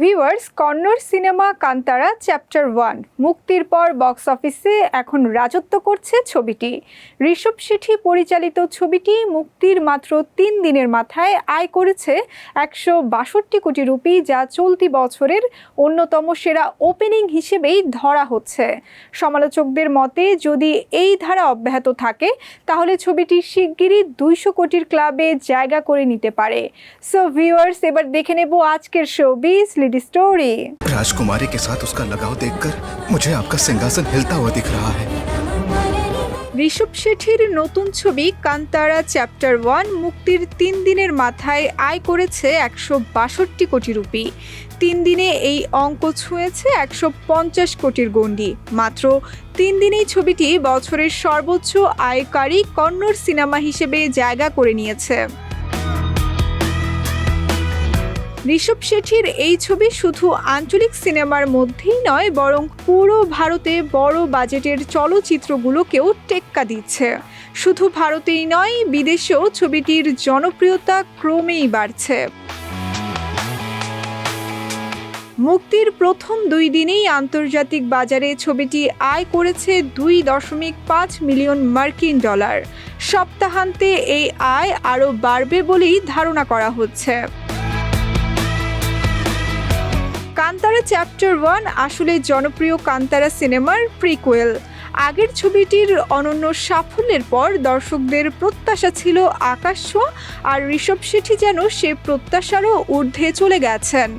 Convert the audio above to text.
Viewers, Kannada cinema Kantara, chapter one. মুক্তির পর box অফিসে এখন রাজত্ব করছে ছবিটি। ঋষভ শেঠি পরিচালিত ছবিটি মুক্তির মাত্র তিন দিনের মাথায় আয় করেছে একশো বাষট্টি কোটি রুপি, যা চলতি বছরের অন্যতম সেরা ওপেনিং হিসেবেই ধরা হচ্ছে। সমালোচকদের মতে, যদি এই ধারা অব্যাহত থাকে, তাহলে ছবিটি শিগগিরই দুইশো কোটির ক্লাবে জায়গা করে নিতে পারে। সো ভিউয়ার্স এবার দেখে নেব আজকের শোবিজ লিড স্টোরি राजकुमारी के साथ उसका लगाव देखकर मुझे आपका सिंहासन हिलता हुआ दिख रहा है ঋষভ শেঠির নতুন ছবি কান্তারা চ্যাপ্টার ওয়ান মুক্তির তিন দিনের মাথায় আয় করেছে একশো বাষট্টি কোটি রুপি তিন দিনে এই অঙ্ক ছুঁয়েছে একশো পঞ্চাশ কোটির গণ্ডি মাত্র তিন দিনেই ছবিটি বছরের সর্বোচ্চ আয়কারী কন্নড় সিনেমা হিসেবে জায়গা করে নিয়েছে ঋষভ শেঠির এই ছবি শুধু আঞ্চলিক সিনেমার মধ্যেই নয়, বরং পুরো ভারতে বড় বাজেটের চলচ্চিত্রগুলোকেও টেক্কা দিচ্ছে। শুধু ভারতেই নয়, বিদেশেও ছবিটির জনপ্রিয়তা ক্রমেই বাড়ছে। মুক্তির প্রথম দুই দিনেই আন্তর্জাতিক বাজারে ছবিটি আয় করেছে দুই দশমিক পাঁচ মিলিয়ন মার্কিন ডলার। সপ্তাহান্তে এই আয় আরও বাড়বে বলেই ধারণা করা হচ্ছে। কান্তারা চ্যাপ্টার ওয়ান আসলে জনপ্রিয় কান্তারা সিনেমার প্রিকুয়েল আগের ছবিটির অনন্য সাফল্যের পর দর্শকদের প্রত্যাশা ছিল আকাশ আর ঋষভ শেঠি যেন সে প্রত্যাশারও ঊর্ধ্বে চলে গেছেন।